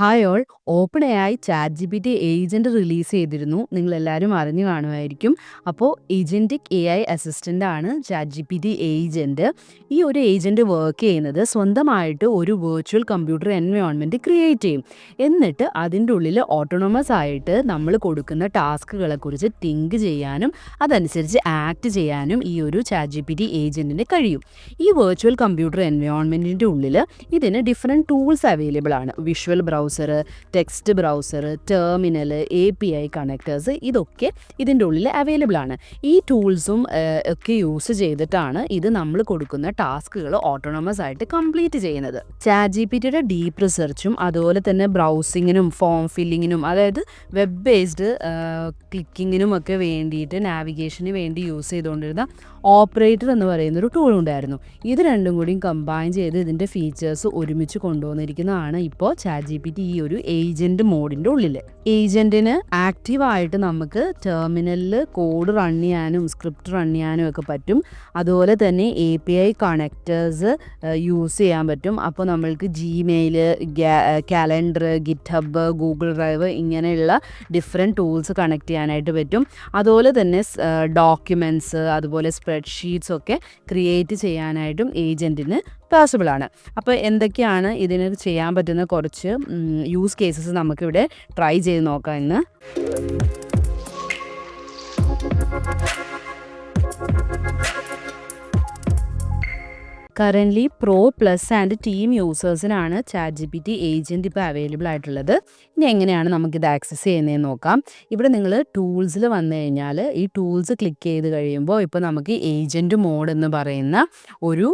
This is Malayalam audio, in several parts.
Hi all. Open A I chat G P T agent release ചെയ്തിരുന്നു. നിങ്ങളെല്ലാവരും അറിഞ്ഞു കാണുമായിരിക്കും. അപ്പോൾ ഏജന്റിക് എ ഐ അസിസ്റ്റന്റ് ആണ് chat G P T agent ഈ ഒരു ഏജന്റ് വർക്ക് ചെയ്യുന്നത് സ്വന്തമായിട്ട് ഒരു വെർച്വൽ കമ്പ്യൂട്ടർ എൻവയോൺമെന്റ് ക്രിയേറ്റ് ചെയ്യും. എന്നിട്ട് അതിന്റെ ഉള്ളിൽ ഓട്ടോണമസ് ആയിട്ട് നമ്മൾ കൊടുക്കുന്ന ടാസ്കുകളെക്കുറിച്ച് തിങ്ക് ചെയ്യാനും അതനുസരിച്ച് ആക്ട് ചെയ്യാനും ഈ ഒരു ചാറ്റ് ജി പി ടി ഏജന്റിന് കഴിയും. ഈ വെർച്വൽ കമ്പ്യൂട്ടർ എൻവയോൺമെന്റിന്റെ ഉള്ളിൽ ഇതിന് ഡിഫറെന്റ് ടൂൾസ് അവൈലബിൾ ആണ്. Visual browser text browser terminal A P I connectors ഇതൊക്കെ ഇതിന്റെ ഉള്ളിൽ അവൈലബിൾ ആണ്. ഈ ടൂൾസും ഒക്കെ യൂസ് ചെയ്തിട്ടാണ് ഇത് നമ്മൾ കൊടുക്കുന്ന ടാസ്കുകൾ ഓട്ടോണമസ് ആയിട്ട് കംപ്ലീറ്റ് ചെയ്യുന്നത്. ചാറ്റ് ജി പി ടിയുടെ ഡീപ്പ് റിസർച്ചും അതുപോലെ തന്നെ ബ്രൗസിങ്ങിനും ഫോം ഫില്ലിങ്ങിനും അതായത് വെബ് ബേസ്ഡ് ക്ലിക്കിങ്ങിനും ഒക്കെ വേണ്ടിയിട്ട് നാവിഗേഷന് വേണ്ടി യൂസ് ചെയ്തുകൊണ്ടിരുന്ന ഓപ്പറേറ്റർ എന്ന് പറയുന്ന ഒരു ടൂൾ ഉണ്ടായിരുന്നു. ഇത് രണ്ടും കൂടിയും കമ്പൈൻ ചെയ്ത് ഇതിന്റെ ഫീച്ചേഴ്സ് ഒരുമിച്ച് കൊണ്ടുവന്നിരിക്കുന്നതാണ് ഇപ്പോൾ ചാറ്റ് ജി പി ടി ഈ ഒരു ഏജന്റ് മോഡിന്റെ ഉള്ളിൽ ഏജന്റിന് ആക്റ്റീവായിട്ട് നമുക്ക് ടെർമിനലിൽ കോഡ് റൺ ചെയ്യാനും സ്ക്രിപ്റ്റ് റൺ ചെയ്യാനും ഒക്കെ പറ്റും. അതുപോലെ തന്നെ A P I connectors use ചെയ്യാൻ പറ്റും. അപ്പോൾ നമ്മൾക്ക് Gmail calendar GitHub Google drive ഇങ്ങനെയുള്ള ഡിഫറെന്റ് ടൂൾസ് കണക്ട് ചെയ്യാനായിട്ട് പറ്റും. അതുപോലെ തന്നെ ഡോക്യുമെന്റ്സ് അതുപോലെ സ്പ്രെഡ്ഷീറ്റ്സ് ഒക്കെ ക്രിയേറ്റ് ചെയ്യാനായിട്ടും ഏജന്റിന് പോസിബിൾ ആണ്. അപ്പോൾ എന്തൊക്കെയാണ് ഇതിന് ചെയ്യാൻ പറ്റുന്ന കുറച്ച് യൂസ് കേസസ് നമുക്കിവിടെ ട്രൈ ചെയ്ത് നോക്കാം ഇന്ന്. Currently pro plus and team യൂസേഴ്സിനാണ് chat G P T agent ഇപ്പോൾ അവൈലബിൾ ആയിട്ടുള്ളത്. ഇനി എങ്ങനെയാണ് നമുക്കിത് ആക്സസ് ചെയ്യുന്നതെന്ന് നോക്കാം. ഇവിടെ നിങ്ങൾ ടൂൾസിൽ വന്നു കഴിഞ്ഞാൽ ഈ ടൂൾസ് ക്ലിക്ക് ചെയ്ത് കഴിയുമ്പോൾ ഇപ്പോൾ നമുക്ക് ഏജന്റ് മോഡ് എന്ന് പറയുന്ന ഒരു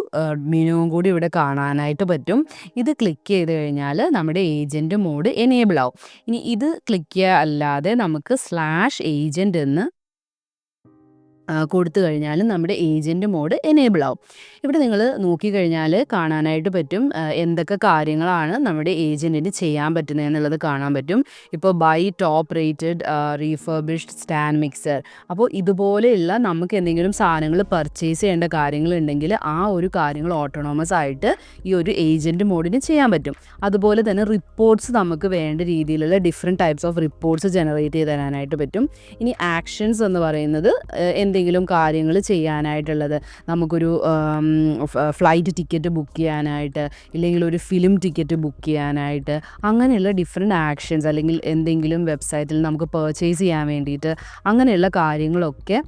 മെനുവും കൂടി ഇവിടെ കാണാനായിട്ട് പറ്റും. ഇത് ക്ലിക്ക് ചെയ്ത് കഴിഞ്ഞാൽ നമ്മുടെ ഏജന്റ് മോഡ് എനേബിൾ ആവും. ഇനി ഇത് ക്ലിക്ക് ചെയ്യുക അല്ലാതെ നമുക്ക് സ്ലാഷ് ഏജന്റ് എന്ന് കൊടുത്തു കഴിഞ്ഞാലും നമ്മുടെ ഏജന്റ് മോഡ് എനേബിൾ ആവും. ഇവിടെ നിങ്ങൾ നോക്കിക്കഴിഞ്ഞാൽ കാണാനായിട്ട് പറ്റും എന്തൊക്കെ കാര്യങ്ങളാണ് നമ്മുടെ ഏജന്റിന് ചെയ്യാൻ പറ്റുന്നത് എന്നുള്ളത് കാണാൻ പറ്റും. ഇപ്പോൾ buy top rated refurbished stand mixer അപ്പോൾ ഇതുപോലെയുള്ള നമുക്ക് എന്തെങ്കിലും സാധനങ്ങൾ പർച്ചേസ് ചെയ്യേണ്ട കാര്യങ്ങളുണ്ടെങ്കിൽ ആ ഒരു കാര്യങ്ങൾ ഓട്ടോണോമസ് ആയിട്ട് ഈ ഒരു ഏജന്റ് മോഡിന് ചെയ്യാൻ പറ്റും. അതുപോലെ തന്നെ റിപ്പോർട്ട്സ് നമുക്ക് വേണ്ട രീതിയിലുള്ള different types of reports generate ചെയ്ത് തരാനായിട്ട് പറ്റും. ഇനി ആക്ഷൻസ് എന്ന് പറയുന്നത് എന്തെങ്കിലും കാര്യങ്ങൾ ചെയ്യാനായിട്ടുള്ളത്. നമുക്കൊരു ഫ്ലൈറ്റ് ടിക്കറ്റ് ബുക്ക് ചെയ്യാനായിട്ട് ഇല്ലെങ്കിൽ ഒരു ഫിലിം ടിക്കറ്റ് ബുക്ക് ചെയ്യാനായിട്ട് അങ്ങനെയുള്ള ഡിഫറെന്റ് ആക്ഷൻസ് അല്ലെങ്കിൽ എന്തെങ്കിലും വെബ്സൈറ്റിൽ നമുക്ക് പർച്ചേസ് ചെയ്യാൻ വേണ്ടിയിട്ട് അങ്ങനെയുള്ള കാര്യങ്ങളൊക്കെ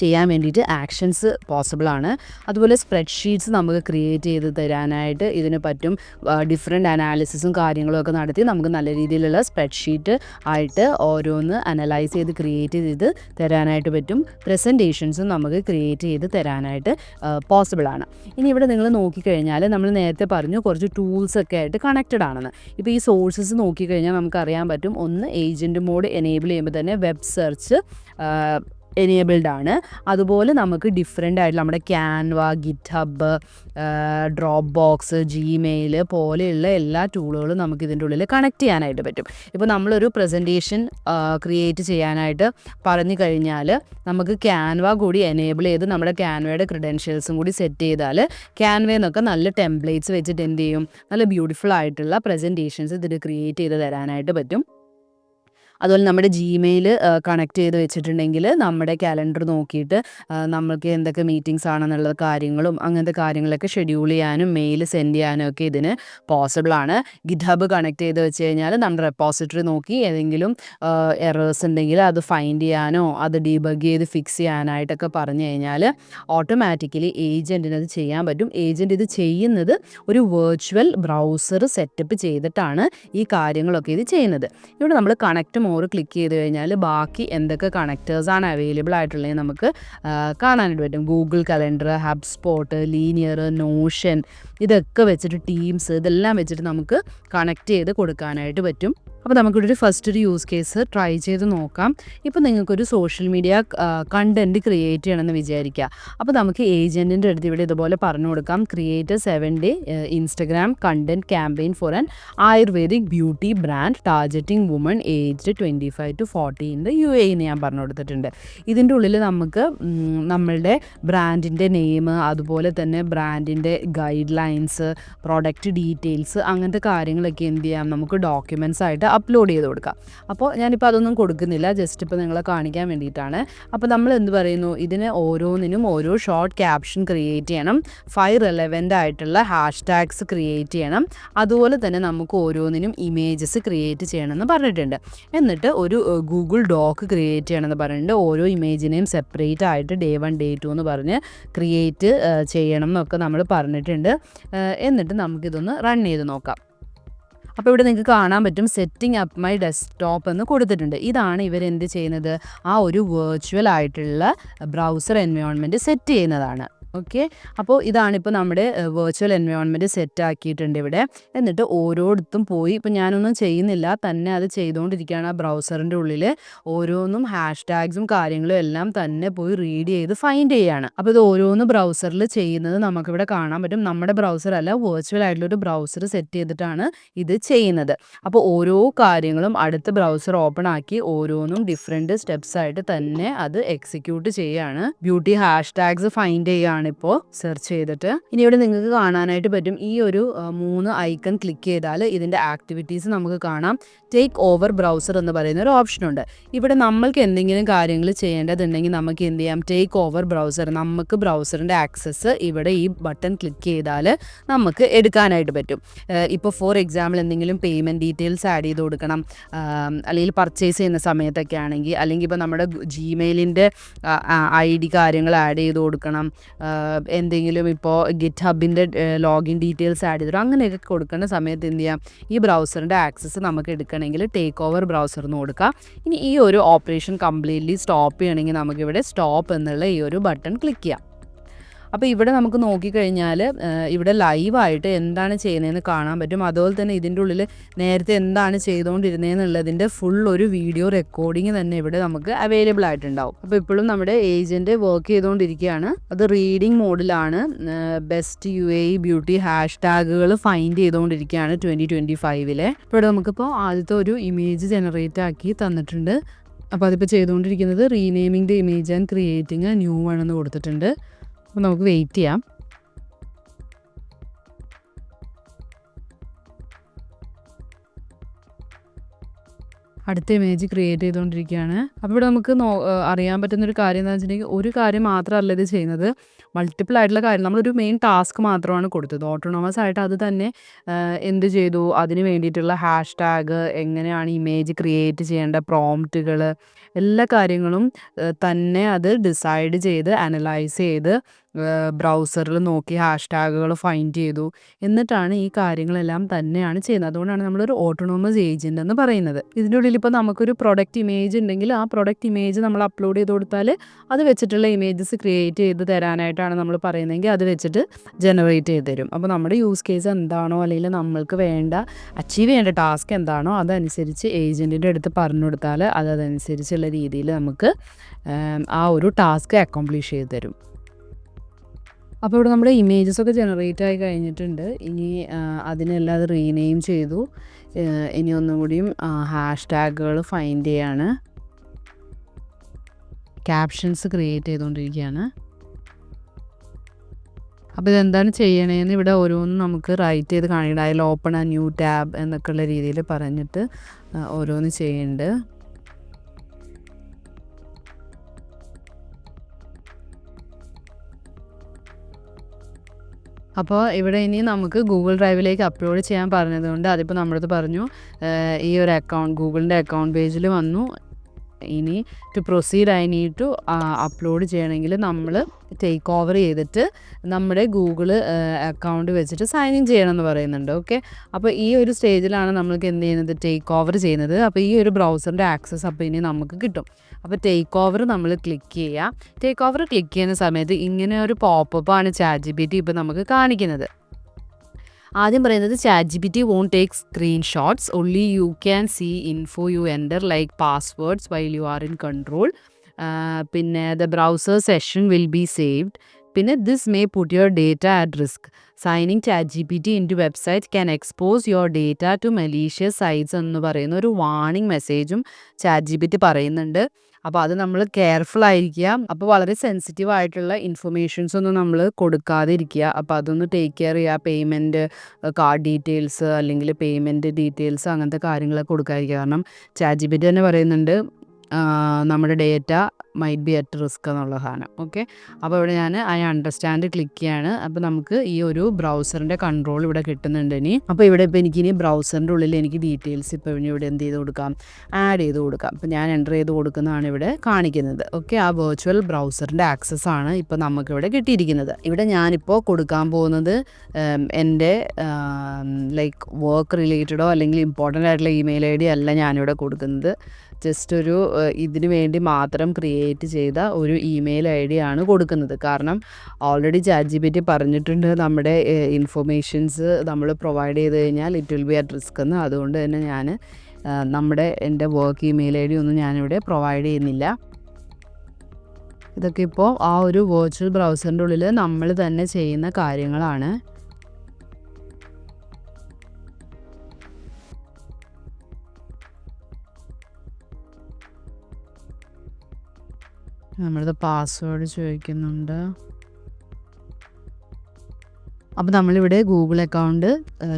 ചെയ്യാൻ വേണ്ടിയിട്ട് ആക്ഷൻസ് പോസിബിളാണ് അതുപോലെ സ്പ്രെഡ്ഷീറ്റ്സ് നമുക്ക് ക്രിയേറ്റ് ചെയ്ത് തരാനായിട്ട് ഇതിന് പറ്റും. ഡിഫറെന്റ് അനാലിസിസും കാര്യങ്ങളും ഒക്കെ നടത്തി നമുക്ക് നല്ല രീതിയിലുള്ള സ്പ്രെഡ്ഷീറ്റ് ആയിട്ട് ഓരോന്ന് അനലൈസ് ചെയ്ത് ക്രിയേറ്റ് ചെയ്ത് തരാനായിട്ട് പറ്റും. പ്രസന്റേഷൻസും നമുക്ക് ക്രിയേറ്റ് ചെയ്ത് തരാനായിട്ട് പോസിബിളാണ് ഇനി ഇവിടെ നിങ്ങൾ നോക്കിക്കഴിഞ്ഞാൽ നമ്മൾ നേരത്തെ പറഞ്ഞു കുറച്ച് ടൂൾസ് ഒക്കെ ആയിട്ട് കണക്റ്റഡ് ആണെന്ന്. ഇപ്പോൾ ഈ സോഴ്സസ് നോക്കിക്കഴിഞ്ഞാൽ നമുക്കറിയാൻ പറ്റും ഒന്ന് ഏജന്റ് മോഡ് എനേബിൾ ചെയ്യുമ്പോൾ തന്നെ വെബ് സെർച്ച് എനേബിൾഡ് ആണ്. അതുപോലെ നമുക്ക് ഡിഫറെന്റ് ആയിട്ടുള്ള നമ്മുടെ Canva GitHub Dropbox Gmail പോലെയുള്ള എല്ലാ ടൂളുകളും നമുക്ക് ഇതിന്റെ ഉള്ളിൽ കണക്ട് ചെയ്യാനായിട്ട് പറ്റും. ഇപ്പോൾ നമ്മളൊരു പ്രസന്റേഷൻ ക്രിയേറ്റ് ചെയ്യാനായിട്ട് പറഞ്ഞു കഴിഞ്ഞാൽ നമുക്ക് ക്യാൻവ കൂടി എനേബിൾ ചെയ്ത് നമ്മുടെ ക്യാൻവയുടെ ക്രിഡൻഷ്യൽസും കൂടി സെറ്റ് ചെയ്താൽ ക്യാൻവയിൽ നിന്നൊക്കെ നല്ല ടെംപ്ലേറ്റ്സ് വെച്ചിട്ട് എന്ത് ചെയ്യും? നല്ല ബ്യൂട്ടിഫുൾ ആയിട്ടുള്ള പ്രസന്റേഷൻസ് ഇതിൽ ക്രിയേറ്റ് ചെയ്ത് തരാനായിട്ട് പറ്റും. അതുപോലെ നമ്മുടെ ജിമെയിൽ കണക്ട് ചെയ്ത് വെച്ചിട്ടുണ്ടെങ്കിൽ നമ്മുടെ കാലണ്ടർ നോക്കിയിട്ട് നമ്മൾക്ക് എന്തൊക്കെ മീറ്റിംഗ്സ് ആണെന്നുള്ള കാര്യങ്ങളും അങ്ങനത്തെ കാര്യങ്ങളൊക്കെ ഷെഡ്യൂൾ ചെയ്യാനും മെയിൽ സെൻഡ് ചെയ്യാനും ഒക്കെ ഇതിന് പോസിബിൾ ആണ്. ഗിറ്റ് കണക്ട് ചെയ്ത് വെച്ച് കഴിഞ്ഞാൽ നമ്മുടെ റെപ്പോസിറ്ററി നോക്കി ഏതെങ്കിലും എറേഴ്സ് ഉണ്ടെങ്കിൽ അത് ഫൈൻഡ് ചെയ്യാനോ അത് ഡീബഗ് ചെയ്ത് ഫിക്സ് ചെയ്യാനായിട്ടൊക്കെ പറഞ്ഞു കഴിഞ്ഞാൽ ഓട്ടോമാറ്റിക്കലി ഏജന്റിന് അത് ചെയ്യാൻ പറ്റും. ഏജന്റ് ഇത് ചെയ്യുന്നത് ഒരു വെർച്വൽ ബ്രൗസർ സെറ്റപ്പ് ചെയ്തിട്ടാണ് ഈ കാര്യങ്ങളൊക്കെ ഇത് ചെയ്യുന്നത്. ഇവിടെ നമ്മൾ കണക്റ്റ് മോർ ക്ലിക്ക് ചെയ്ത് കഴിഞ്ഞാൽ ബാക്കി എന്തൊക്കെ കണക്റ്റേഴ്സാണ് അവൈലബിൾ ആയിട്ടുള്ളത് നമുക്ക് കാണാനായിട്ട് പറ്റും. Google calendar HubSpot Linear Notion ഇതൊക്കെ വെച്ചിട്ട് ടീംസ് ഇതെല്ലാം വെച്ചിട്ട് നമുക്ക് കണക്ട് ചെയ്ത് കൊടുക്കാനായിട്ട് പറ്റും. അപ്പോൾ നമുക്കിവിടെ ഒരു ഫസ്റ്റ് ഒരു യൂസ് കേസ് ട്രൈ ചെയ്ത് നോക്കാം. ഇപ്പോൾ നിങ്ങൾക്കൊരു സോഷ്യൽ മീഡിയ കണ്ടന്റ് ക്രിയേറ്റ് ചെയ്യണമെന്ന് വിചാരിക്കുക. അപ്പോൾ നമുക്ക് ഏജന്റിന്റെ അടുത്ത് ഇവിടെ ഇതുപോലെ പറഞ്ഞു കൊടുക്കാം. Create seven day Instagram content campaign for an Ayurvedic beauty brand targeting woman aged twenty five to forty in the U എന്ന് ഞാൻ പറഞ്ഞു കൊടുത്തിട്ടുണ്ട്. ഇതിന്റെ ഉള്ളിൽ നമുക്ക് നമ്മളുടെ ബ്രാൻഡിന്റെ നെയിം അതുപോലെ തന്നെ ബ്രാൻഡിന്റെ ഗൈഡ് ലൈൻസ് പ്രോഡക്റ്റ് ഡീറ്റെയിൽസ് അങ്ങനത്തെ കാര്യങ്ങളൊക്കെ എന്ത് ചെയ്യാം? നമുക്ക് ഡോക്യുമെൻസ് ആയിട്ട് അപ്ലോഡ് ചെയ്ത് കൊടുക്കാം. അപ്പോൾ ഞാനിപ്പോൾ അതൊന്നും കൊടുക്കുന്നില്ല. ജസ്റ്റ് ഇപ്പോൾ നിങ്ങളെ കാണിക്കാൻ വേണ്ടിയിട്ടാണ്. അപ്പോൾ നമ്മൾ എന്ത് പറയുന്നു? ഇതിന് ഓരോന്നിനും ഓരോ ഷോർട്ട് ക്യാപ്ഷൻ ക്രിയേറ്റ് ചെയ്യണം. ഫൈവ് റെലവന്റ് ആയിട്ടുള്ള ഹാഷ് ടാഗ്സ് ക്രിയേറ്റ് ചെയ്യണം. അതുപോലെ തന്നെ നമുക്ക് ഓരോന്നിനും ഇമേജസ് ക്രിയേറ്റ് ചെയ്യണമെന്ന് പറഞ്ഞിട്ടുണ്ട്. എന്നിട്ട് ഒരു ഗൂഗിൾ ഡോക്ക് ക്രിയേറ്റ് ചെയ്യണമെന്ന് പറഞ്ഞിട്ടുണ്ട്. ഓരോ ഇമേജിനെയും സെപ്പറേറ്റ് ആയിട്ട് ഡേ വൺ ഡേ ടു എന്ന് പറഞ്ഞ് ക്രിയേറ്റ് ചെയ്യണം എന്നൊക്കെ നമ്മൾ പറഞ്ഞിട്ടുണ്ട്. എന്നിട്ട് നമുക്കിതൊന്ന് റൺ ചെയ്ത് നോക്കാം. അപ്പോൾ ഇവിടെ നിങ്ങൾക്ക് കാണാൻ പറ്റും സെറ്റിംഗ് അപ്പ് മൈ ഡെസ്ക്ടോപ്പ് എന്ന് കൊടുത്തിട്ടുണ്ട്. ഇതാണ് ഇവർ എന്ത് ചെയ്യുന്നത്? ആ ഒരു വെർച്വൽ ആയിട്ടുള്ള ബ്രൗസർ എൻവയോൺമെന്റ് സെറ്റ് ചെയ്യുന്നതാണ്. ഓക്കെ? അപ്പോൾ ഇതാണ് ഇപ്പോൾ നമ്മുടെ വെർച്വൽ എൻവയോൺമെന്റ് സെറ്റ് ആക്കിയിട്ടുണ്ട് ഇവിടെ. എന്നിട്ട് ഓരോടത്തും പോയി ഇപ്പോൾ ഞാനൊന്നും ചെയ്യുന്നില്ല. തന്നെ അത് ചെയ്തുകൊണ്ടിരിക്കുകയാണ് ആ ബ്രൗസറിന്റെ ഉള്ളിൽ ഓരോന്നും ഹാഷ് ടാഗ്സും കാര്യങ്ങളും എല്ലാം തന്നെ പോയി റീഡ് ചെയ്ത് ഫൈൻഡ് ചെയ്യുകയാണ് അപ്പോൾ ഇത് ഓരോന്ന് ബ്രൗസറിൽ ചെയ്യുന്നത് നമുക്കിവിടെ കാണാൻ പറ്റും. നമ്മുടെ ബ്രൗസർ അല്ല വെർച്വൽ ആയിട്ടുള്ളൊരു ബ്രൗസർ സെറ്റ് ചെയ്തിട്ടാണ് ഇത് ചെയ്യുന്നത്. അപ്പോൾ ഓരോ കാര്യങ്ങളും അടുത്ത ബ്രൗസർ ഓപ്പൺ ആക്കി ഓരോന്നും ഡിഫറെന്റ് സ്റ്റെപ്സ് ആയിട്ട് തന്നെ അത് എക്സിക്യൂട്ട് ചെയ്യുകയാണ് ബ്യൂട്ടി ഹാഷ് ടാഗ്സ് ഫൈൻഡ് ചെയ്യുകയാണ് ഇപ്പോൾ സെർച്ച് ചെയ്തിട്ട്. ഇനി ഇവിടെ നിങ്ങൾക്ക് കാണാനായിട്ട് പറ്റും ഈ ഒരു മൂന്ന് ഐക്കൺ ക്ലിക്ക് ചെയ്താൽ ഇതിന്റെ ആക്ടിവിറ്റീസ് നമുക്ക് കാണാം. ടേക്ക് ഓവർ ബ്രൗസർ എന്ന് പറയുന്ന ഒരു ഓപ്ഷൻ ഉണ്ട്. ഇവിടെ നമ്മൾക്ക് എന്തെങ്കിലും കാര്യങ്ങൾ ചെയ്യേണ്ടതുണ്ടെങ്കിൽ നമുക്ക് എന്ത് ചെയ്യാം? ടേക്ക് ഓവർ ബ്രൗസർ നമുക്ക് ബ്രൗസറിന്റെ ആക്സസ് ഇവിടെ ഈ ബട്ടൺ ക്ലിക്ക് ചെയ്താൽ നമുക്ക് എടുക്കാനായിട്ട് പറ്റും. ഇപ്പോൾ ഫോർ എക്സാമ്പിൾ എന്തെങ്കിലും പേയ്മെന്റ് ഡീറ്റെയിൽസ് ആഡ് ചെയ്ത് കൊടുക്കണം. അല്ലെങ്കിൽ പർച്ചേസ് ചെയ്യുന്ന സമയത്തൊക്കെ ആണെങ്കിൽ അല്ലെങ്കിൽ ഇപ്പോൾ നമ്മുടെ ജിമെയിലിന്റെ ഐ ഡി കാര്യങ്ങൾ ആഡ് ചെയ്ത് കൊടുക്കണം. എന്തെങ്കിലും ഇപ്പോൾ ഗിറ്റ് ഹബിന്റെ ലോഗിൻ ഡീറ്റെയിൽസ് ആഡ് ചെയ്തു അങ്ങനെയൊക്കെ കൊടുക്കേണ്ട സമയത്ത് എന്ത് ചെയ്യാം? ഈ ബ്രൗസറിന്റെ ആക്സസ് നമുക്ക് എടുക്കണമെങ്കിൽ ടേക്ക് ഓവർ ബ്രൗസർ എന്ന് കൊടുക്കാം. ഇനി ഈ ഒരു ഓപ്പറേഷൻ കംപ്ലീറ്റ്ലി സ്റ്റോപ്പ് ചെയ്യണമെങ്കിൽ നമുക്കിവിടെ സ്റ്റോപ്പ് എന്നുള്ള ഈ ഒരു ബട്ടൺ ക്ലിക്ക് ചെയ്യാം. അപ്പോൾ ഇവിടെ നമുക്ക് നോക്കിക്കഴിഞ്ഞാൽ ഇവിടെ ലൈവായിട്ട് എന്താണ് ചെയ്യുന്നതെന്ന് കാണാൻ പറ്റും. അതുപോലെ തന്നെ ഇതിന്റെ ഉള്ളിൽ നേരത്തെ എന്താണ് ചെയ്തുകൊണ്ടിരുന്നതെന്നുള്ളതിന്റെ ഫുൾ ഒരു വീഡിയോ റെക്കോർഡിങ് തന്നെ ഇവിടെ നമുക്ക് അവൈലബിൾ ആയിട്ടുണ്ടാവും. അപ്പോൾ ഇപ്പോഴും നമ്മുടെ ഏജന്റ് വർക്ക് ചെയ്തുകൊണ്ടിരിക്കുകയാണ്. അത് reading മോഡിലാണ് best U A beauty hash ടാഗുകൾ ഫൈൻഡ് ചെയ്തുകൊണ്ടിരിക്കുകയാണ് ട്വന്റി ട്വന്റി ഫൈവിലെ ഇവിടെ നമുക്കിപ്പോൾ ആദ്യത്തെ ഒരു ഇമേജ് ജനറേറ്റ് ആക്കി തന്നിട്ടുണ്ട്. അപ്പോൾ അതിപ്പോൾ ചെയ്തുകൊണ്ടിരിക്കുന്നത് renaming the image and creating new one എന്ന് കൊടുത്തിട്ടുണ്ട്. അപ്പോൾ നമുക്ക് വെയിറ്റ് ചെയ്യാം. അടുത്ത ഇമേജ് ക്രിയേറ്റ് ചെയ്തുകൊണ്ടിരിക്കുകയാണ്. അപ്പോൾ ഇവിടെ നമുക്ക് നോ അറിയാൻ പറ്റുന്ന ഒരു കാര്യം എന്താണെന്ന് വെച്ചിട്ടുണ്ടെങ്കിൽ ഒരു കാര്യം മാത്രമല്ല ഇത് ചെയ്യുന്നത്. മൾട്ടിപ്പിൾ ആയിട്ടുള്ള കാര്യം നമ്മളൊരു മെയിൻ ടാസ്ക് മാത്രമാണ് കൊടുത്തത്. ഓട്ടോണോമസ് ആയിട്ട് അത് തന്നെ എന്ത് ചെയ്തു? അതിന് വേണ്ടിയിട്ടുള്ള ഹാഷ് ടാഗ് എങ്ങനെയാണ് ഇമേജ് ക്രിയേറ്റ് ചെയ്യേണ്ട പ്രോംപ്റ്റുകൾ എല്ലാ കാര്യങ്ങളും തന്നെ അത് ഡിസൈഡ് ചെയ്ത് അനലൈസ് ചെയ്ത് ബ്രൗസറിൽ നോക്കി ഹാഷ് ടാഗുകൾ ഫൈൻഡ് ചെയ്തു. എന്നിട്ടാണ് ഈ കാര്യങ്ങളെല്ലാം തന്നെയാണ് ചെയ്യുന്നത്. അതുകൊണ്ടാണ് നമ്മളൊരു ഓട്ടോണോമസ് ഏജന്റ് എന്ന് പറയുന്നത്. ഇതിന്റെ ഉള്ളിൽ ഇപ്പോൾ നമുക്കൊരു പ്രൊഡക്റ്റ് ഇമേജ് ഉണ്ടെങ്കിൽ ആ പ്രൊഡക്റ്റ് ഇമേജ് നമ്മൾ അപ്ലോഡ് ചെയ്ത് കൊടുത്താൽ അത് വെച്ചിട്ടുള്ള ഇമേജസ് ക്രിയേറ്റ് ചെയ്ത് തരാനായിട്ടാണ് നമ്മൾ പറയുന്നതെങ്കിൽ അത് വെച്ചിട്ട് ജനറേറ്റ് ചെയ്ത് തരും. അപ്പോൾ നമ്മുടെ യൂസ് കേസ് എന്താണോ അല്ലെങ്കിൽ നമ്മൾക്ക് വേണ്ട അച്ചീവ് ചെയ്യേണ്ട ടാസ്ക് എന്താണോ അതനുസരിച്ച് ഏജന്റിന്റെ അടുത്ത് പറഞ്ഞു കൊടുത്താൽ അതനുസരിച്ചുള്ള രീതിയിൽ നമുക്ക് ആ ഒരു ടാസ്ക് അക്കോംപ്ലിഷ് ചെയ്ത് തരും. അപ്പോൾ ഇവിടെ നമ്മുടെ ഇമേജസ് ഒക്കെ ജനറേറ്റ് ആയി കഴിഞ്ഞിട്ടുണ്ട്. ഇനി അതിനെല്ലാം അത് റീനെയിം ചെയ്തു. ഇനി ഒന്നും കൂടിയും ഹാഷ് ടാഗുകൾ ഫൈൻഡ് ചെയ്യാണ്. ക്യാപ്ഷൻസ് ക്രിയേറ്റ് ചെയ്തുകൊണ്ടിരിക്കുകയാണ് അപ്പോൾ ഇതെന്താണ് ചെയ്യണേന്ന് ഇവിടെ ഓരോന്നും നമുക്ക് റൈറ്റ് ചെയ്ത് കാണിക്കണം. അതിൽ ഓപ്പൺ ആ ന്യൂ ടാബ് എന്നൊക്കെയുള്ള രീതിയിൽ പറഞ്ഞിട്ട് ഓരോന്ന് ചെയ്യുന്നുണ്ട്. അപ്പോൾ ഇവിടെ ഇനി നമുക്ക് ഗൂഗിൾ ഡ്രൈവിലേക്ക് അപ്ലോഡ് ചെയ്യാൻ പറഞ്ഞതുകൊണ്ട് അതിപ്പോൾ നമ്മളടുത്ത് പറഞ്ഞു ഈ ഒരു അക്കൗണ്ട് ഗൂഗിളിന്റെ അക്കൗണ്ട് പേജിൽ വന്നു. ഇനി to proceed I need to upload ചെയ്യണമെങ്കിൽ നമ്മൾ ടേക്ക് ഓവർ ചെയ്തിട്ട് നമ്മുടെ ഗൂഗിൾ അക്കൗണ്ട് വെച്ചിട്ട് സൈൻ ഇൻ ചെയ്യണം എന്ന് പറയുന്നുണ്ട്. ഓക്കെ അപ്പോൾ ഈ ഒരു സ്റ്റേജിലാണ് നമ്മൾക്ക് എന്ത് ചെയ്യുന്നത്? ടേക്ക് ഓവർ ചെയ്യുന്നത്. അപ്പോൾ ഈ ഒരു ബ്രൗസറിന്റെ ആക്സസ് അപ്പോൾ ഇനി നമുക്ക് കിട്ടും. അപ്പോൾ ടേക്ക് ഓവർ നമ്മൾ ക്ലിക്ക് ചെയ്യുക ടേക്ക് ഓവർ ക്ലിക്ക് ചെയ്യുന്ന സമയത്ത് ഇങ്ങനെ ഒരു പോപ്പപ്പ് ആണ് ചാറ്റ് ജി ടി ഇപ്പോൾ നമുക്ക് കാണിക്കുന്നത്. ആദ്യം പറയുന്നത് chat G P T won't take screenshots only you can see info you enter like passwords while you are in control പിന്നെ the browser session will be saved പിന്നെ this may put your data at risk signing chat G P T into website can expose your data to malicious sites എന്ന് പറയുന്ന ഒരു വാർണിംഗ് മെസ്സേജും ചാറ്റ് ജി പി ടി പറയുന്നുണ്ട്. അപ്പോൾ അത് നമ്മൾ കെയർഫുൾ ആയിരിക്കുക. അപ്പോൾ വളരെ സെൻസിറ്റീവ് ആയിട്ടുള്ള ഇൻഫർമേഷൻസ് ഒന്നും നമ്മൾ കൊടുക്കാതെ ഇരിക്കുക അപ്പോൾ അതൊന്ന് ടേക്ക് കെയർ ചെയ്യുക. പേയ്മെന്റ് കാർഡ് ഡീറ്റെയിൽസ് അല്ലെങ്കിൽ പേയ്മെന്റ് ഡീറ്റെയിൽസ് അങ്ങനത്തെ കാര്യങ്ങളൊക്കെ കൊടുക്കാതിരിക്കുക. കാരണം ടി തന്നെ പറയുന്നുണ്ട് നമ്മുടെ data might be at risk എന്നുള്ള സാധനം. ഓക്കെ അപ്പോൾ ഇവിടെ ഞാൻ ഐ അണ്ടർസ്റ്റാൻഡ് ക്ലിക്ക് ചെയ്യാണ്. അപ്പോൾ നമുക്ക് ഈ ഒരു ബ്രൗസറിന്റെ കൺട്രോൾ ഇവിടെ കിട്ടുന്നുണ്ട് ഇനി. അപ്പോൾ ഇവിടെ ഇപ്പോൾ എനിക്കിനി ബ്രൗസറിന്റെ ഉള്ളിൽ എനിക്ക് ഡീറ്റെയിൽസ് ഇപ്പോൾ ഇവിടെ എന്ത് ചെയ്ത് കൊടുക്കാം? ആഡ് ചെയ്ത് കൊടുക്കാം. അപ്പോൾ ഞാൻ എന്റർ ചെയ്ത് കൊടുക്കുന്നതാണ് ഇവിടെ കാണിക്കുന്നത്. ഓക്കെ ആ വെർച്വൽ ബ്രൗസറിന്റെ ആക്സസ് ആണ് ഇപ്പോൾ നമുക്കിവിടെ കിട്ടിയിരിക്കുന്നത്. ഇവിടെ ഞാനിപ്പോൾ കൊടുക്കാൻ പോകുന്നത് എന്റെ ലൈക്ക് വർക്ക് റിലേറ്റഡോ അല്ലെങ്കിൽ ഇമ്പോർട്ടന്റ് ആയിട്ടുള്ള ഇമെയിൽ ഐ ഡി അല്ല ഞാനിവിടെ കൊടുക്കുന്നത്. ജസ്റ്റ് ഒരു ഇതിന് വേണ്ടി മാത്രം ക്രിയേറ്റ് ചെയ്ത ഒരു ഇമെയിൽ ഐ ഡി ആണ് കൊടുക്കുന്നത്. കാരണം already chat G P T പറഞ്ഞിട്ടുണ്ട്. നമ്മുടെ ഇൻഫർമേഷൻസ് നമ്മൾ പ്രൊവൈഡ് ചെയ്ത് കഴിഞ്ഞാൽ it will be at risk എന്ന്. അതുകൊണ്ട് തന്നെ ഞാൻ നമ്മുടെ എന്റെ വർക്ക് ഇമെയിൽ ഐ ഡി ഒന്നും ഞാനിവിടെ പ്രൊവൈഡ് ചെയ്യുന്നില്ല. ഇതൊക്കെ ഇപ്പോൾ ആ ഒരു വെർച്വൽ ബ്രൗസറിന്റെ ഉള്ളിൽ നമ്മൾ തന്നെ ചെയ്യുന്ന കാര്യങ്ങളാണ്. നമ്മളുടെ പാസ്വേഡ് ചോദിക്കുന്നുണ്ട്. അപ്പോൾ നമ്മളിവിടെ ഗൂഗിൾ അക്കൗണ്ട്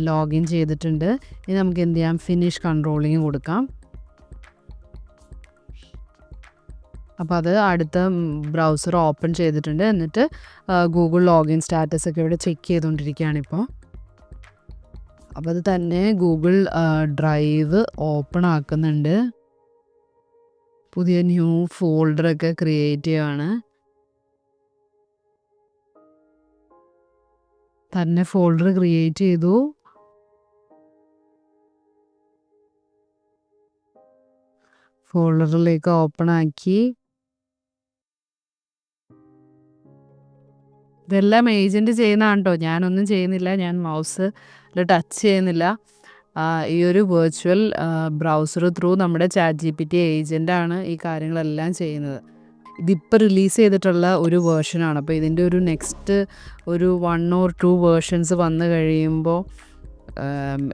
ലോഗിൻ ചെയ്തിട്ടുണ്ട്. ഇനി നമുക്ക് എന്ത് ചെയ്യാം? ഫിനിഷ് കൺട്രോളിങ് കൊടുക്കാം. അപ്പോൾ അത് അടുത്ത ബ്രൗസർ ഓപ്പൺ ചെയ്തിട്ടുണ്ട്. എന്നിട്ട് ഗൂഗിൾ ലോഗിൻ സ്റ്റാറ്റസ് ഒക്കെ ഇവിടെ ചെക്ക് ചെയ്തുകൊണ്ടിരിക്കുകയാണ് ഇപ്പോൾ അപ്പോൾ അത് തന്നെ ഗൂഗിൾ ഡ്രൈവ് ഓപ്പൺ ആക്കുന്നുണ്ട്. പുതിയ ന്യൂ ഫോൾഡറൊക്കെ ക്രിയേറ്റ് ചെയ്യുകയാണ് തന്നെ ഫോൾഡർ ക്രിയേറ്റ് ചെയ്തു. ഫോൾഡറിലേക്ക് ഓപ്പൺ ആക്കി. ഇതെല്ലാം ഏജന്റ് ചെയ്യുന്നതാണ് കേട്ടോ ഞാനൊന്നും ചെയ്യുന്നില്ല. ഞാൻ മൗസ് ടച്ച് ചെയ്യുന്നില്ല. ഈ ഒരു വെർച്വൽ ബ്രൗസർ ത്രൂ നമ്മുടെ ചാറ്റ് ജി പി ടി ഏജന്റാണ് ഈ കാര്യങ്ങളെല്ലാം ചെയ്യുന്നത്. ഇതിപ്പോൾ റിലീസ് ചെയ്തിട്ടുള്ള ഒരു വേർഷനാണ് അപ്പോൾ ഇതിന്റെ ഒരു നെക്സ്റ്റ് ഒരു വൺ ഓർ ടു വേർഷൻസ് വന്നു കഴിയുമ്പോൾ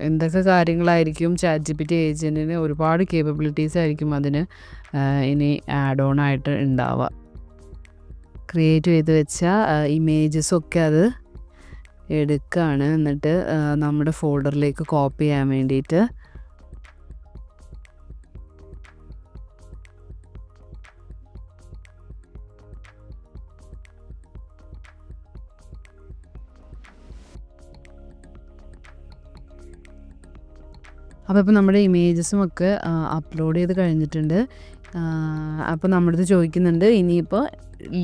എന്തൊക്കെ കാര്യങ്ങളായിരിക്കും ചാറ്റ് ജി പി ടി ഏജന്റിന് ഒരുപാട് കേപ്പബിലിറ്റീസ് ആയിരിക്കും അതിന് ഇനി ആഡ് ഓൺ ആയിട്ട് ഉണ്ടാവുക. ക്രിയേറ്റ് ചെയ്ത് വെച്ച ഇമേജസൊക്കെ അത് എടുക്കുകയാണ് എന്നിട്ട് നമ്മുടെ ഫോൾഡറിലേക്ക് കോപ്പി ചെയ്യാൻ വേണ്ടിയിട്ട്. അപ്പോൾ ഇപ്പോൾ നമ്മുടെ ഇമേജസും ഒക്കെ അപ്ലോഡ് ചെയ്ത് കഴിഞ്ഞിട്ടുണ്ട്. അപ്പോൾ നമ്മുടെ അടുത്ത് ചോദിക്കുന്നുണ്ട് ഇനിയിപ്പോൾ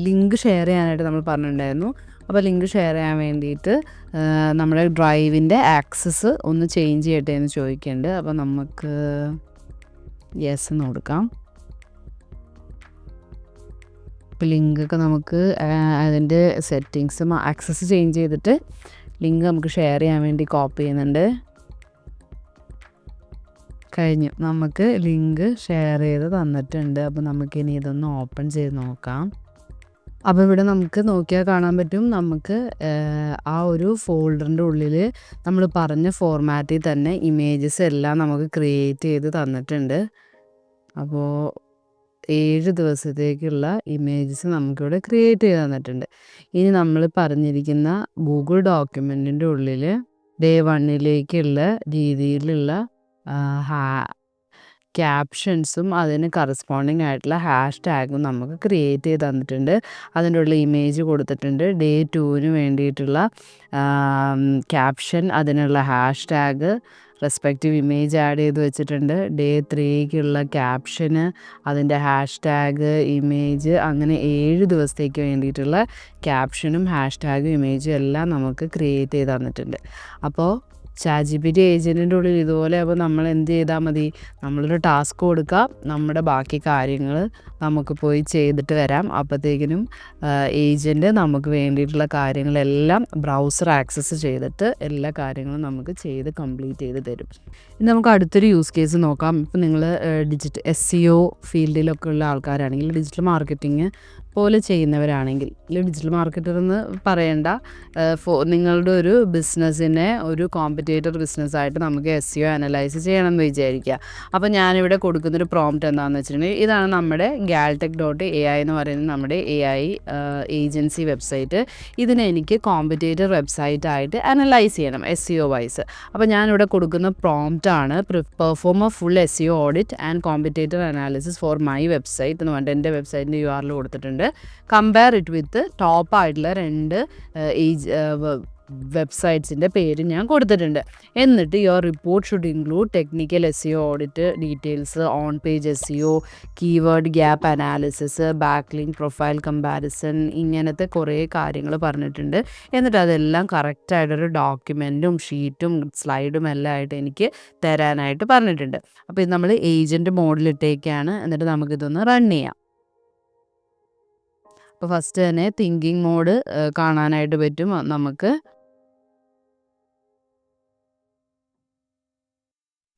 ലിങ്ക് ഷെയർ ചെയ്യാനായിട്ട് നമ്മൾ പറഞ്ഞിട്ടുണ്ടായിരുന്നു. അപ്പോൾ ലിങ്ക് ഷെയർ ചെയ്യാൻ വേണ്ടിയിട്ട് നമ്മുടെ ഡ്രൈവിന്റെ ആക്സസ് ഒന്ന് ചേഞ്ച് ചെയ്യട്ടെ എന്ന് ചോദിക്കുന്നുണ്ട് അപ്പോൾ നമുക്ക് യെസ് എന്ന് കൊടുക്കാം. ലിങ്കൊക്കെ നമുക്ക് അതിന്റെ സെറ്റിങ്സ് ആക്സസ് ചേഞ്ച് ചെയ്തിട്ട് ലിങ്ക് നമുക്ക് ഷെയർ ചെയ്യാൻ വേണ്ടി കോപ്പി ചെയ്യുന്നുണ്ട്. കഴിഞ്ഞു. നമുക്ക് ലിങ്ക് ഷെയർ ചെയ്ത് തന്നിട്ടുണ്ട്. അപ്പോൾ നമുക്കിനി ഇതൊന്ന് ഓപ്പൺ ചെയ്ത് നോക്കാം. അപ്പോൾ ഇവിടെ നമുക്ക് നോക്കിയാൽ കാണാൻ പറ്റും നമുക്ക് ആ ഒരു ഫോൾഡറിന്റെ ഉള്ളിൽ നമ്മൾ പറഞ്ഞ ഫോർമാറ്റിൽ തന്നെ ഇമേജസ് എല്ലാം നമുക്ക് ക്രിയേറ്റ് ചെയ്ത് തന്നിട്ടുണ്ട്. അപ്പോൾ ഏഴ് ദിവസത്തേക്കുള്ള ഇമേജസ് നമുക്കിവിടെ ക്രിയേറ്റ് ചെയ്ത് തന്നിട്ടുണ്ട്. ഇനി നമ്മൾ പറഞ്ഞിരിക്കുന്ന ഗൂഗിൾ ഡോക്യുമെന്റിന്റെ ഉള്ളിൽ ഡേ വണ്ണിലേക്കുള്ള രീതിയിലുള്ള ക്യാപ്ഷൻസും അതിന് കറസ്പോണ്ടിങ് ആയിട്ടുള്ള ഹാഷ് ടാഗും നമുക്ക് ക്രിയേറ്റ് ചെയ്ത് തന്നിട്ടുണ്ട്. അതിന്റെ ഉള്ള ഇമേജ് കൊടുത്തിട്ടുണ്ട്. ഡേ ടുവിന് വേണ്ടിയിട്ടുള്ള ക്യാപ്ഷൻ അതിനുള്ള hashtag respective image add ചെയ്ത് വെച്ചിട്ടുണ്ട്. ഡേ ത്രീക്കുള്ള ക്യാപ്ഷന് അതിന്റെ ഹാഷ് ടാഗ് ഇമേജ് അങ്ങനെ ഏഴ് ദിവസത്തേക്ക് വേണ്ടിയിട്ടുള്ള ക്യാപ്ഷനും ഹാഷ് ടാഗും ഇമേജും എല്ലാം നമുക്ക് ക്രിയേറ്റ് ചെയ്ത് തന്നിട്ടുണ്ട്. അപ്പോൾ ടി ഏജന്റിന്റെ ഉള്ളിൽ ഇതുപോലെ അപ്പോൾ നമ്മൾ എന്ത് ചെയ്താൽ മതി? നമ്മളൊരു ടാസ്ക് കൊടുക്കുക നമ്മുടെ ബാക്കി കാര്യങ്ങൾ നമുക്ക് പോയി ചെയ്തിട്ട് വരാം. അപ്പോഴത്തേക്കിനും ഏജന്റ് നമുക്ക് വേണ്ടിയിട്ടുള്ള കാര്യങ്ങളെല്ലാം ബ്രൗസർ ആക്സസ് ചെയ്തിട്ട് എല്ലാ കാര്യങ്ങളും നമുക്ക് ചെയ്ത് കംപ്ലീറ്റ് ചെയ്ത് തരും. ഇനി നമുക്ക് അടുത്തൊരു യൂസ് കേസ് നോക്കാം. ഇപ്പം നിങ്ങൾ ഡിജിറ്റൽ എസ് സി ഒ ഫീൽഡിലൊക്കെ ഉള്ള ആൾക്കാരാണെങ്കിൽ ഡിജിറ്റൽ മാർക്കറ്റിംഗ് പോലെ ചെയ്യുന്നവരാണെങ്കിൽ ഡിജിറ്റൽ മാർക്കറ്റർ എന്ന് പറയേണ്ട നിങ്ങളുടെ ഒരു ബിസിനസ്സിനെ ഒരു കോമ്പറ്റേറ്റർ ബിസിനസ്സായിട്ട് നമുക്ക് എസ് സി ഒ അനലൈസ് ചെയ്യണം എന്ന് വിചാരിക്കുക. അപ്പോൾ ഞാനിവിടെ കൊടുക്കുന്നൊരു പ്രോംപ്റ്റ് എന്താണെന്ന് വെച്ചിട്ടുണ്ടെങ്കിൽ ഇതാണ് നമ്മുടെ ഗാൽടെക് ഡോട്ട് എ ഐ എന്ന് പറയുന്ന നമ്മുടെ എ ഐ ഏജൻസി വെബ്സൈറ്റ് ഇതിനെ എനിക്ക് കോമ്പറ്റേറ്റർ വെബ്സൈറ്റ് ആയിട്ട് അനലൈസ് ചെയ്യണം എസ് സി ഒ വൈസ് അപ്പോൾ ഞാനിവിടെ കൊടുക്കുന്ന പ്രോംപ്റ്റ് ആണ് perform a full S E O audit and competitor analysis for my website എന്ന് പറഞ്ഞിട്ട് എന്റെ വെബ്സൈറ്റിന്റെ യു ആറിൽ കൊടുത്തിട്ടുണ്ട്. കമ്പയർ ഇറ്റ് വിത്ത് ടോപ്പ് ആയിട്ടുള്ള രണ്ട് ഏജ് വെബ്സൈറ്റ്സിന്റെ പേര് ഞാൻ കൊടുത്തിട്ടുണ്ട്. എന്നിട്ട് your report should include technical S E O audit details on page S E O keyword gap analysis backlink profile comparison ഇങ്ങനത്തെ കുറേ കാര്യങ്ങൾ പറഞ്ഞിട്ടുണ്ട്. എന്നിട്ട് അതെല്ലാം കറക്റ്റായിട്ടൊരു ഡോക്യുമെന്റും ഷീറ്റും സ്ലൈഡും എല്ലാം ആയിട്ട് എനിക്ക് തരാനായിട്ട് പറഞ്ഞിട്ടുണ്ട്. അപ്പോൾ ഇത് നമ്മൾ ഏജന്റ് മോഡിലിട്ടേക്കാണ് എന്നിട്ട് നമുക്കിതൊന്ന് റൺ ചെയ്യാം. അപ്പോൾ ഫസ്റ്റ് തന്നെ തിങ്കിങ് മോഡ് കാണാനായിട്ട് പറ്റും നമുക്ക്.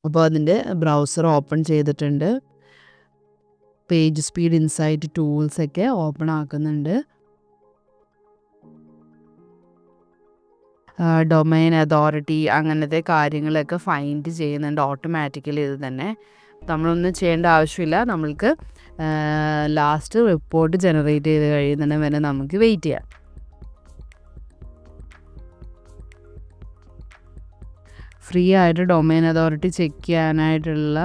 അപ്പോൾ അതിന്റെ ബ്രൗസർ ഓപ്പൺ ചെയ്തിട്ടുണ്ട്. പേജ് സ്പീഡ് ഇൻസൈറ്റ് ടൂൾസ് ഒക്കെ ഓപ്പൺ ആക്കുന്നുണ്ട്. ഡൊമൈൻ അതോറിറ്റി അങ്ങനത്തെ കാര്യങ്ങളൊക്കെ ഫൈൻഡ് ചെയ്യുന്നുണ്ട് ഓട്ടോമാറ്റിക്കലി ഇത് തന്നെ. നമ്മളൊന്നും ചെയ്യേണ്ട ആവശ്യമില്ല. നമ്മൾക്ക് ലാസ്റ്റ് റിപ്പോർട്ട് ജനറേറ്റ് ചെയ്ത് കഴിയുന്നതിന് വരെ നമുക്ക് വെയിറ്റ് ചെയ്യാം. ഫ്രീ ആയിട്ട് ഡൊമൈൻ അതോറിറ്റി ചെക്ക് ചെയ്യാനായിട്ടുള്ള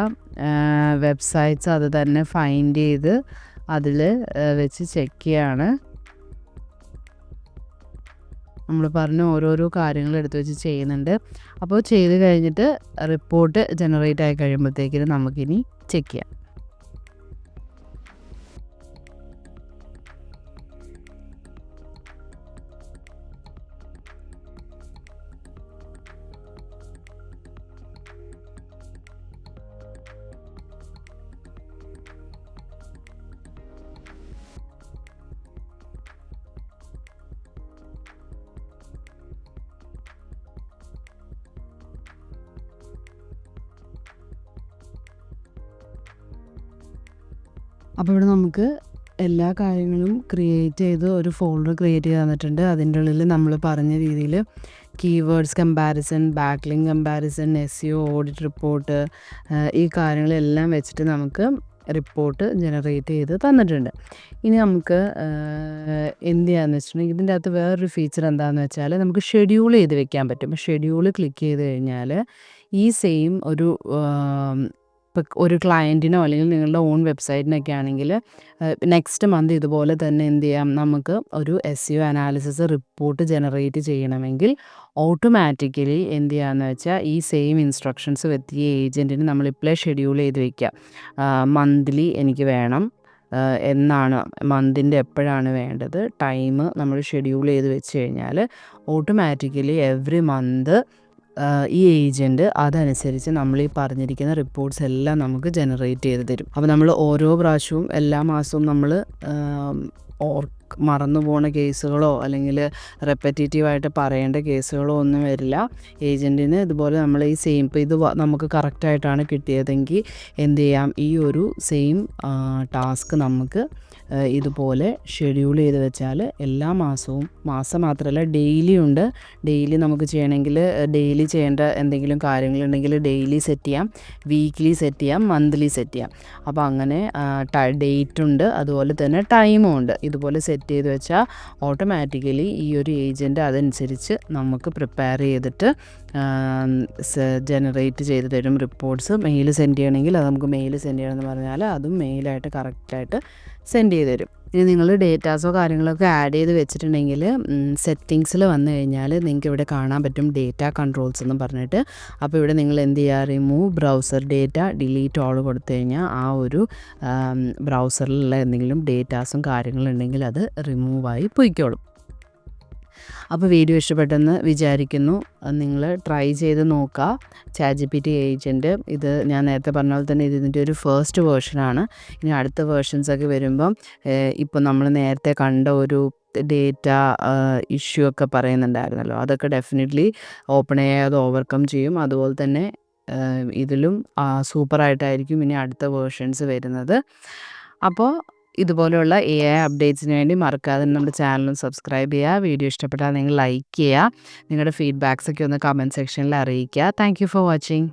വെബ്സൈറ്റ്സ് അത് തന്നെ ഫൈൻഡ് ചെയ്ത് അതിൽ വെച്ച് ചെക്ക് ചെയ്യാണ്. നമ്മൾ പറഞ്ഞ ഓരോരോ കാര്യങ്ങൾ എടുത്തു വെച്ച് ചെയ്യുന്നുണ്ട്. അപ്പോൾ ചെയ്ത് കഴിഞ്ഞിട്ട് റിപ്പോർട്ട് ജനറേറ്റ് ആയി കഴിയുമ്പോഴത്തേക്കിനും നമുക്കിനി ചെക്ക് ചെയ്യാം. അപ്പോൾ ഇവിടെ നമുക്ക് എല്ലാ കാര്യങ്ങളും ക്രിയേറ്റ് ചെയ്ത് ഒരു ഫോൾഡർ ക്രിയേറ്റ് ചെയ്ത് തന്നിട്ടുണ്ട്. അതിന്റെ ഉള്ളിൽ നമ്മൾ പറഞ്ഞ രീതിയിൽ keywords comparison backlink comparison S O audit report ഈ കാര്യങ്ങളെല്ലാം വെച്ചിട്ട് നമുക്ക് റിപ്പോർട്ട് ജനറേറ്റ് ചെയ്ത് തന്നിട്ടുണ്ട്. ഇനി നമുക്ക് എന്ത് ചെയ്യാന്ന് വെച്ചിട്ടുണ്ടെങ്കിൽ ഇതിന്റെ അകത്ത് വേറൊരു ഫീച്ചർ എന്താണെന്ന് വെച്ചാൽ നമുക്ക് ഷെഡ്യൂൾ ചെയ്ത് വെക്കാൻ പറ്റും. ഷെഡ്യൂൾ ക്ലിക്ക് ചെയ്ത് കഴിഞ്ഞാൽ ഈ സെയിം ഒരു ഇപ്പം ഒരു ക്ലയന്റിനോ അല്ലെങ്കിൽ നിങ്ങളുടെ ഓൺ വെബ്സൈറ്റിനൊക്കെ ആണെങ്കിൽ നെക്സ്റ്റ് മന്ത് ഇതുപോലെ തന്നെ എന്ത് ചെയ്യാം? നമുക്ക് ഒരു S U analysis report generate ചെയ്യണമെങ്കിൽ ഓട്ടോമാറ്റിക്കലി എന്ത് ചെയ്യാന്ന് വെച്ചാൽ ഈ സെയിം ഇൻസ്ട്രക്ഷൻസ് വെത്തിയ ഏജന്റിന് നമ്മളിപ്പോഴേ ഷെഡ്യൂൾ ചെയ്ത് വെക്കുക മന്ത്ലി എനിക്ക് വേണം. എന്നാണ് മന്തിന്റെ എപ്പോഴാണ് വേണ്ടത്? ടൈം നമ്മൾ ഷെഡ്യൂൾ ചെയ്ത് വെച്ച് കഴിഞ്ഞാൽ ഓട്ടോമാറ്റിക്കലി എവറി മന്ത് ഈ ഏജന്റ് അതനുസരിച്ച് നമ്മൾ ഈ പറഞ്ഞിരിക്കുന്ന റിപ്പോർട്ട്സ് എല്ലാം നമുക്ക് ജനറേറ്റ് ചെയ്ത് തരും. അപ്പോൾ നമ്മൾ ഓരോ പ്രാവശ്യവും എല്ലാ മാസവും നമ്മൾ ഓർ മറന്നു പോണ കേസുകളോ അല്ലെങ്കിൽ റെപ്പറ്റേറ്റീവായിട്ട് പറയേണ്ട കേസുകളോ ഒന്നും വരില്ല. ഏജന്റിന് ഇതുപോലെ നമ്മൾ ഈ സെയിം ഇപ്പോൾ ഇത് നമുക്ക് കറക്റ്റായിട്ടാണ് കിട്ടിയതെങ്കിൽ എന്ത് ചെയ്യാം? ഈ ഒരു സെയിം ടാസ്ക് നമുക്ക് ഇതുപോലെ ഷെഡ്യൂൾ ചെയ്ത് വെച്ചാൽ എല്ലാ മാസവും മാസം മാത്രമല്ല ഡെയിലി ഉണ്ട്. ഡെയിലി നമുക്ക് ചെയ്യണമെങ്കിൽ ഡെയിലി ചെയ്യേണ്ട എന്തെങ്കിലും കാര്യങ്ങളുണ്ടെങ്കിൽ ഡെയിലി സെറ്റ് ചെയ്യാം. വീക്ക്ലി സെറ്റ് ചെയ്യാം മന്ത്ലി സെറ്റ് ചെയ്യാം. അപ്പോൾ അങ്ങനെ ഡേറ്റ് ഉണ്ട്. അതുപോലെ തന്നെ ടൈമും ഉണ്ട്. ഇതുപോലെ സെറ്റ് ചെയ്ത് വെച്ചാൽ ഓട്ടോമാറ്റിക്കലി ഈ ഒരു ഏജന്റ് അതനുസരിച്ച് നമുക്ക് പ്രിപ്പയർ ചെയ്തിട്ട് ജനറേറ്റ് ചെയ്ത് തരും റിപ്പോർട്ട്സ് മെയിൽ സെൻഡ് ചെയ്യണമെങ്കിൽ അത് നമുക്ക് മെയിൽ സെൻഡ് ചെയ്യണമെന്ന് പറഞ്ഞാൽ അതും മെയിലായിട്ട് കറക്റ്റായിട്ട് സെൻഡ് ചെയ്ത് തരും. ഇനി നിങ്ങൾ ഡേറ്റാസോ കാര്യങ്ങളൊക്കെ ആഡ് ചെയ്ത് വെച്ചിട്ടുണ്ടെങ്കിൽ സെറ്റിങ്സിൽ വന്നു കഴിഞ്ഞാൽ നിങ്ങൾക്ക് ഇവിടെ കാണാൻ പറ്റും ഡേറ്റ കൺട്രോൾസ് എന്ന് പറഞ്ഞിട്ട്. അപ്പോൾ ഇവിടെ നിങ്ങൾ എന്ത് ചെയ്യുക? Remove browser data delete all കൊടുത്തു കഴിഞ്ഞാൽ ആ ഒരു ബ്രൗസറിലുള്ള എന്തെങ്കിലും ഡേറ്റാസും കാര്യങ്ങളുണ്ടെങ്കിൽ അത് റിമൂവായി പോയിക്കോളും. അപ്പോൾ വീഡിയോ ഇഷ്ടപ്പെട്ടെന്ന് വിചാരിക്കുന്നു. നിങ്ങൾ ട്രൈ ചെയ്ത് നോക്കുക chat G P T agent ഇത് ഞാൻ നേരത്തെ പറഞ്ഞ പോലെ തന്നെ ഇതിന്റെ ഒരു ഫസ്റ്റ് വേർഷനാണ് ഇനി അടുത്ത വേർഷൻസൊക്കെ വരുമ്പം ഇപ്പോൾ നമ്മൾ നേരത്തെ കണ്ട ഒരു ഡേറ്റ ഇഷ്യൂ ഒക്കെ പറയുന്നുണ്ടായിരുന്നല്ലോ. അതൊക്കെ ഡെഫിനറ്റ്ലി ഓപ്പൺ എ അത് ഓവർകം ചെയ്യും. അതുപോലെ തന്നെ ഇതിലും സൂപ്പറായിട്ടായിരിക്കും ഇനി അടുത്ത വേർഷൻസ് വരുന്നത്. അപ്പോൾ ഇതുപോലെയുള്ള എ ഐ അപ്ഡേറ്റ്സിന് വേണ്ടി മറക്കാതെ നമ്മുടെ ചാനലും സബ്സ്ക്രൈബ് ചെയ്യുക. വീഡിയോ ഇഷ്ടപ്പെട്ടാൽ നിങ്ങൾ ലൈക്ക് ചെയ്യുക. നിങ്ങളുടെ ഫീഡ്ബാക്സ് ഒക്കെ ഒന്ന് കമന്റ് സെക്ഷനിൽ അറിയിക്കുക. Thank for watching